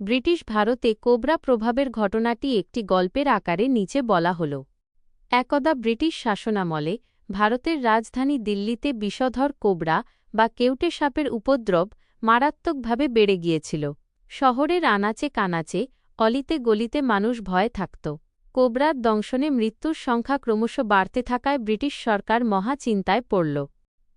British ভারতে cobra প্রভাবের ঘটনাটি একটি গল্পের আকারে নিচে বলা হল। একদা ব্রিটিশ শাসনামলে ভারতের রাজধানী দিল্লিতে বিষধর কোবরা বা কেউটে সাপের উপদ্রব মারাত্মকভাবে বেড়ে গিয়েছিল। শহরের আনাচে কানাচে, অলিতে গলিতে মানুষ ভয়ে থাকত। কোবরার দংশনে মৃত্যুর সংখ্যা ক্রমশ বাড়তে থাকায় ব্রিটিশ সরকার মহা চিন্তায় পড়ল।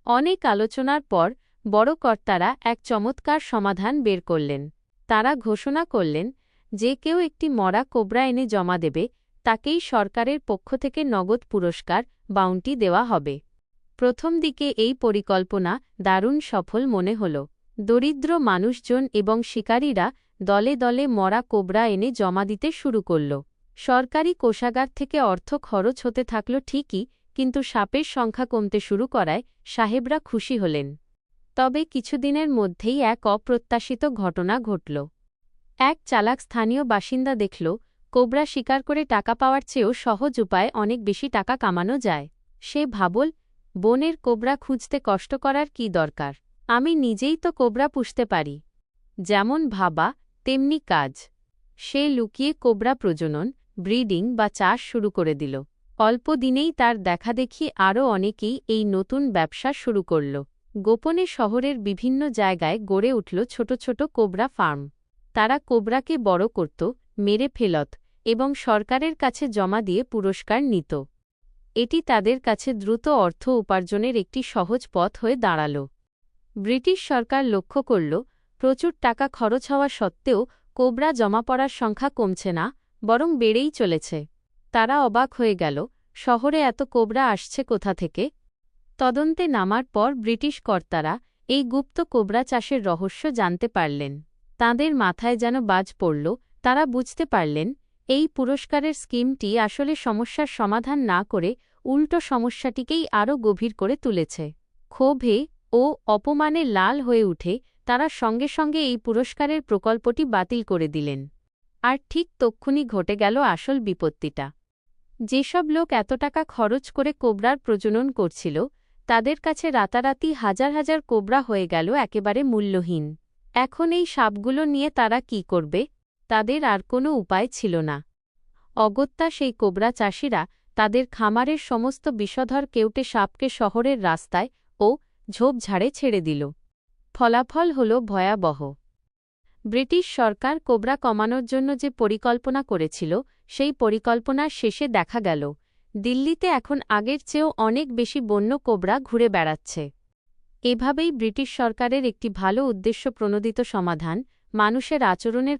অনেক আলোচনার পর বড় কর্তারা এক চমৎকার সমাধান বের করলেন। তারা ঘোষণা করলেন যে কেউ একটি মরা কোবরা এনে জমা দেবে, তাকেই সরকারের পক্ষ থেকে নগদ পুরস্কার, বাউন্টি দেওয়া হবে। প্রথম দিকে এই পরিকল্পনা দারুণ সফল মনে হল। দরিদ্র মানুষজন এবং শিকারীরা দলে দলে মরা কোবরা এনে জমা দিতে শুরু করল। সরকারি কোষাগার থেকে অর্থ খরচ হতে থাকল ঠিকই, কিন্তু সাপের সংখ্যা কমতে শুরু করায় সাহেবরা খুশি হলেন। তবে কিছুদিনের মধ্যেই এক অপ্রত্যাশিত ঘটনা ঘটল। এক চালাক স্থানীয় বাসিন্দা দেখল, কোবরা শিকার করে টাকা পাওয়ার চেয়েও সহজ উপায়ে অনেক বেশি টাকা কামানো যায়। সে ভাবল, বনের কোবরা খুঁজতে কষ্ট করার কি দরকার? আমি নিজেই তো কোবরা পুষতে পারি। যেমন ভাবা, তেমনি কাজ। সে লুকিয়ে কোবরা প্রজনন, ব্রিডিং বা চাষ শুরু করে দিল। অল্প দিনেই তার দেখাদেখি আরও অনেকেই এই নতুন ব্যবসা শুরু করল। গোপনে শহরের বিভিন্ন জায়গায় গড়ে উঠল ছোট ছোট কোবরা ফার্ম। তারা কোবরাকে বড় করত, মেরে ফেলত এবং সরকারের কাছে জমা দিয়ে পুরস্কার নিত। এটি তাদের কাছে দ্রুত অর্থ উপার্জনের একটি সহজ পথ হয়ে দাঁড়াল। ব্রিটিশ সরকার লক্ষ্য করল, প্রচুর টাকা খরচ হওয়া সত্ত্বেও কোবরা জমা পড়ার সংখ্যা কমছে না, বরং বেড়েই চলেছে। তারা অবাক হয়ে গেল, শহরে এত কোবরা আসছে কোথা থেকে? তদন্তে নামার পর ব্রিটিশ কর্তারা এই গুপ্ত কোবরা চাষের রহস্য জানতে পারলেন। তাঁদের মাথায় যেন বাজ পড়ল, তারা বুঝতে পারলেন, এই পুরস্কারের স্কিমটি আসলে সমস্যার সমাধান না করে উল্টো সমস্যাটিকেই আরও গভীর করে তুলেছে। ক্ষোভে ও অপমানে লাল হয়ে উঠে তারা সঙ্গে সঙ্গে এই পুরস্কারের প্রকল্পটি বাতিল করে দিলেন। আর ঠিক তক্ষুনি ঘটে গেল আসল বিপত্তিটা। যেসব লোক এত টাকা খরচ করে কোবরার প্রজনন করছিল তাদের কাছে রাতারাতি হাজার হাজার কোবরা হয়ে গেল একেবারে মূল্যহীন। এখন এই সাপগুলো নিয়ে তারা কি করবে, তাদের আর কোনো উপায় ছিল না। অগত্যা সেই কোবরা চাষিরা তাদের খামারের সমস্ত বিষধর কেউটে সাপকে শহরের রাস্তায় ও ঝোপঝাড়ে ছেড়ে দিল। ফলাফল হল ভয়াবহ। ব্রিটিশ সরকার কোবরা কমানোর জন্য যে পরিকল্পনা করেছিল, সেই পরিকল্পনার শেষে দেখা গেল। দিল্লিতে এখন আগের চেয়েও অনেক বেশি বন্য কোবরা ঘুরে বেড়াচ্ছে। এভাবেই ব্রিটিশ সরকারের একটি ভালো উদ্দেশ্য প্রণোদিত সমাধান মানুষের আচরণের